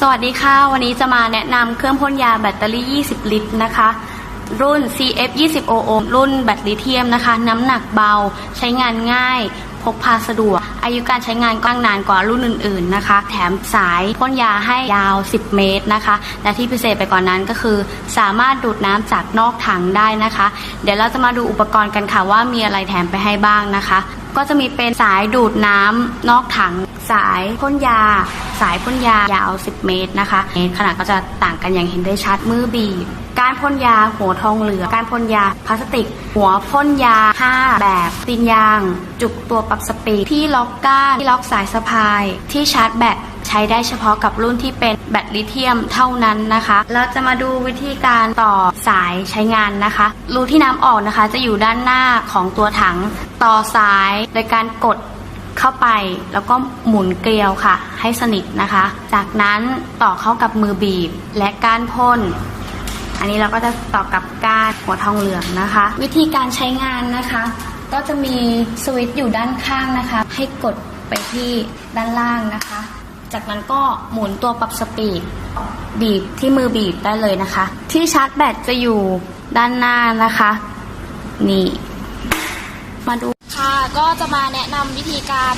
สวัสดีค่ะ วันนี้จะมาแนะนำเครื่องพ่นยาแบตเตอรี่ 20 ลิตรนะคะ รุ่น CF 20 OO รุ่นแบตลิเทียมนะคะ น้ำหนักเบา ใช้งานง่าย พกพาสะดวก อายุการใช้งานก็นานกว่ารุ่นอื่น ๆนะคะ แถมสายพ่นยาให้ยาว 10 เมตรนะคะ และที่พิเศษไปกว่านนั้นก็คือ สามารถดูดน้ำจากนอกถังได้นะคะ เดี๋ยวเราจะมาดูอุปกรณ์กันค่ะว่ามีอะไรแถมไปให้บ้างนะคะ ก็จะมีเป็นสายดูดน้ำนอกถังสายพ่นยา สายพ่นยายาว 10 เมตรนะคะขนาดก็จะต่างกันอย่างเห็นได้ชัดมือบีบ การพ่นยาหัวทองเหลืองการพ่นยาพลาสติก หัวพ่นยา 5 แบบตีนยาง จุกตัวปรับสปีดที่ล็อกก้านที่ล็อกสายสะพาย ที่ชาร์จแบต ใช้ได้เฉพาะกับรุ่นที่เป็นแบตลิเธียมเท่านั้นนะคะ เราจะมาดูวิธีการต่อสายใช้งานนะคะ รูที่น้ำออกนะคะ จะอยู่ด้านหน้าของตัวถังต่อสายโดยการกดเข้าไปแล้วก็หมุนเกลียวค่ะ ให้สนิทนะคะ จากนั้นต่อเข้ากับมือบีบและก้านพ่น อันนี้เราก็จะต่อกับก้านหัวทองเหลืองนะคะ วิธีการใช้งานนะคะ ก็จะมีสวิตช์อยู่ด้านข้างนะคะ ให้กดไปที่ด้านล่างนะคะ จากนั้นก็หมุนตัวปรับสปีดบีบที่มือบีบได้เลยนะคะ ที่ชาร์จแบตจะอยู่ด้านหน้านะคะ นี่ มาดูค่ะก็จะมาแนะนำวิธีการ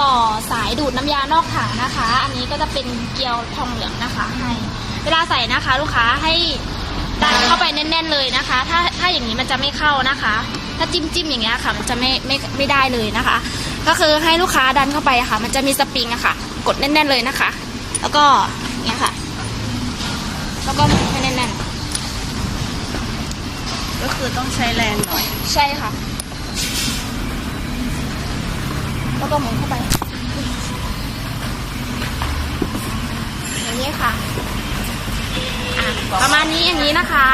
ต่อสายดูดน้ำยานอกถังนะคะ อันนี้ก็จะเป็นเกลียวทองเหลืองนะคะให้เวลาใส่นะคะ ลูกค้าให้ดันเข้าไปแน่น ๆ เลยนะคะ ถ้าถ้าอย่างนี้มันจะไม่เข้านะคะ ถ้าจิ้มจิ้มอย่างเงี้ยค่ะ มันจะไม่ไม่ไม่ได้เลยนะคะ ก็คือให้ลูกค้าดันเข้าไปอะค่ะ มันจะมีสปริงอะค่ะ กดแน่น ๆ เลยนะคะ แล้วก็อย่างเงี้ยค่ะ แล้วก็หมุนให้แน่นก็คือต้องใช้แรงหน่อยๆใช่ค่ะ แล้วก็หมุนเข้าไปอย่างนี้ค่ะอะประมาณนี้อย่างนี้นะคะ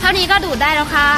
เท่านี้ก็ดูดได้แล้วค่ะ